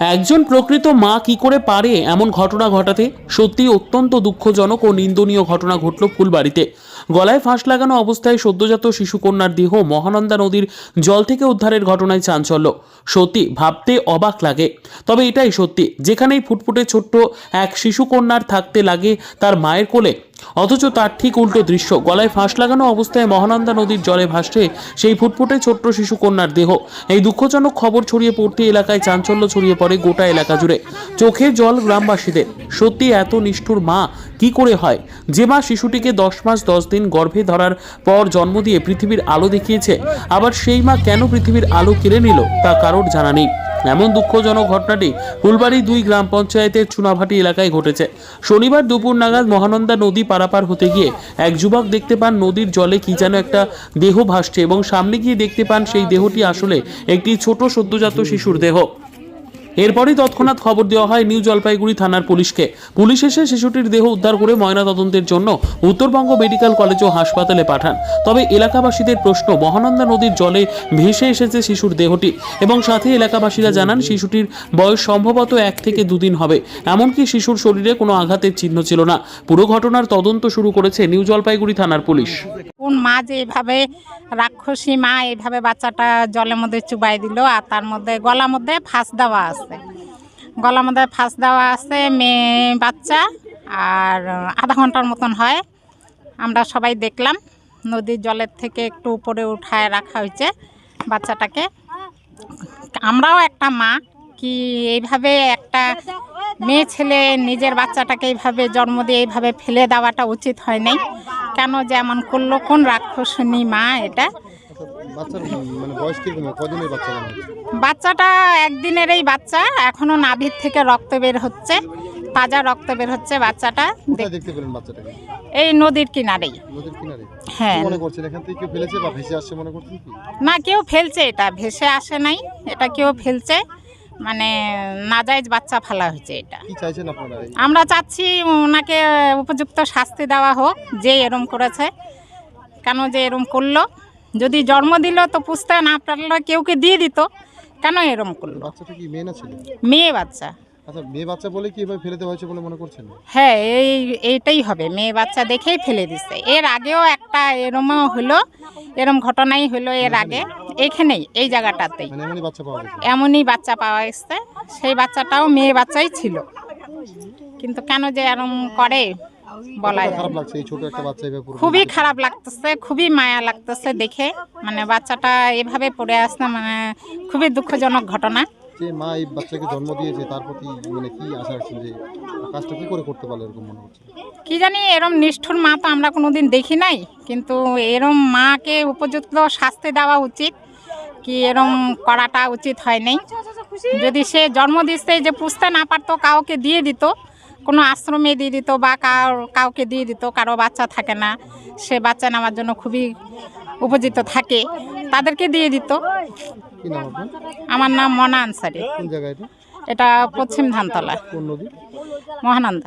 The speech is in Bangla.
একজন প্রকৃত মা কি করে পারে এমন ঘটনা ঘটাতে? সত্যি অত্যন্ত দুঃখজনক ও নিন্দনীয় ঘটনা ঘটল ফুলবাড়িতে। গলায় ফাঁস লাগানো অবস্থায় সদ্যজাত শিশুকন্যার দেহ মহানন্দা নদীর জল থেকে উদ্ধারের ঘটনায় চাঞ্চল্য। সত্যি ভাবতে অবাক লাগে। তবে এটাই সত্যি, যেখানেই ফুটফুটে ছোট্ট এক শিশুকন্যার থাকতে লাগে তার মায়ের কোলে। অথচ তার ঠিক উল্টো দৃশ্য, গলায় ফাঁস লাগানো অবস্থায় মহানন্দা নদীর জলে ভাসছে সেই ফুটফুটে ছোট্ট শিশু কন্যার দেহ। এই দুঃখজনক খবর ছড়িয়ে পড়তে এলাকায় চাঞ্চল্য ছড়িয়ে পড়ে গোটা এলাকা জুড়ে। চোখে জল গ্রামবাসীদের, সত্যি এত নিষ্ঠুর মা, কি করে হয়? যে মা শিশুটিকে দশ মাস দশ দিন গর্ভে ধরার পর জন্ম দিয়ে পৃথিবীর আলো দেখিয়েছে, আবার সেই মা কেন পৃথিবীর আলো কেড়ে নিল, তা কারোর জানা নেই। এমন দুঃখজনক ঘটনাটি ফুলবাড়ি দুই গ্রাম পঞ্চায়েতের চুনাভাটি এলাকায় ঘটেছে। শনিবার দুপুর নাগাদ মহানন্দা নদী পারাপার হতে গিয়ে এক যুবক দেখতে পান নদীর জলে কি যেন একটা দেহ ভাসছে এবং সামনে গিয়ে দেখতে পান সেই দেহটি আসলে একটি ছোট সদ্যজাত শিশুর দেহ। এরপরই তৎক্ষণাৎ খবর দেওয়া হয় নিউ জলপাইগুড়ি থানার পুলিশকে। পুলিশ এসে শিশুটির দেহ উদ্ধার করে ময়নাতদন্তের জন্য উত্তরবঙ্গ মেডিকেল কলেজ ও হাসপাতালে পাঠান। তবে এলাকাবাসীদের প্রশ্ন, মহানন্দা নদীর জলে ভেসে এসেছে শিশুর দেহটি এবং সাথে এলাকাবাসীরা জানান শিশুটির বয়স সম্ভবত এক থেকে দুদিন হবে। এমনকি শিশুর শরীরে কোনো আঘাতের চিহ্ন ছিল না। পুরো ঘটনার তদন্ত শুরু করেছে নিউ জলপাইগুড়ি থানার পুলিশ। কোন মা যে এভাবে রাক্ষসী মা এইভাবে বাচ্চাটা জলের মধ্যে চুবাই দিল আর তার মধ্যে গলার মধ্যে ফাঁস দেওয়া আছে। গলার মধ্যে ফাঁস দেওয়া আছে মেয়ে, বাচ্চা আর আধা ঘণ্টার মতন হয়। আমরা সবাই দেখলাম নদীর জলের থেকে একটু উপরে উঠায় রাখা হয়েছে বাচ্চাটাকে। আমরাও একটা মা কি এইভাবে একটা মেয়ে ছেলে নিজের বাচ্চাটাকে এইভাবে জন্ম দিয়ে এইভাবে ফেলে দেওয়াটা উচিত হয় নাই। কেন যেমন করল কোন রাক্ষসনী মা এটা? বাচ্চাটা একদিনের এই বাচ্চা মনে এখনও নাভির থেকে রক্ত বের হচ্ছে তাজা রক্ত বের হচ্ছে বাচ্চাটা। এই নদীর কিনারেই। কিনারে? হ্যাঁ। মনে মনে না কেউ ফেলছে এটা ভেসে আসে নাই এটা কেউ ফেলছে। মানে নাজাইজ বাচ্চা ফেলা হয়েছে এটা। আমরা চাচ্ছি ওনাকে উপযুক্ত শাস্তি দেওয়া হোক যে এরম করেছে। কেন যে এরম করল? যদি জন্ম দিল তো পুষতে না পারলে কেউকে দিয়ে দিত? কেন এরম করল? মেয়ে মেয়ে বাচ্চা। আচ্ছা মেয়ে বাচ্চা বলে কি এভাবে ফেলে দেওয়া হয়েছে বলে মনে করছেন? হ্যাঁ এই এইটাই হবে। মেয়ে বাচ্চা দেখেই ফেলে দিচ্ছে এর আগেও একটা এরমও হলো এরম ঘটনাই হলো এর আগে। এখানেই এই জায়গাটাতেই। মানে এমনই বাচ্চা পাওয়া গেছে। সেই বাচ্চাটাও মেয়ে বাচ্চাই ছিল। কিন্তু কেন যে এরম করে বলা খুবই খারাপ লাগতেছে খুবই মায়া লাগতেছে দেখে। মানে বাচ্চাটা এভাবে পড়ে আসছে মানে খুবই দুঃখজনক ঘটনা। যে মা এই বাচ্চাকে জন্ম দিয়েছে তার প্রতি মানে কি আশা রাখছেন যে কাজটা কি করে করতে পারল এরকম মনে হচ্ছে? কি জানি এরম নিষ্ঠুর মা তো আমরা কোনোদিন দেখি নাই। কিন্তু এরম মাকে উপযুক্ত শাস্তি দেওয়া উচিত। কি এরম করাটা উচিত হয় নাই। যদি সে জন্ম দিচ্ছে যে পুষতে না পারতো কাউকে দিয়ে দিত কোনো আশ্রমে দিয়ে দিত বা কার কাউকে দিয়ে দিত কারও বাচ্চা থাকে না সে বাচ্চা নেওয়ার জন্য খুবই উপযুক্ত থাকে তাদেরকে দিয়ে দিত। আমার নাম মনা আনসারি। এটা? পশ্চিম ধানতলা। মহানন্দা।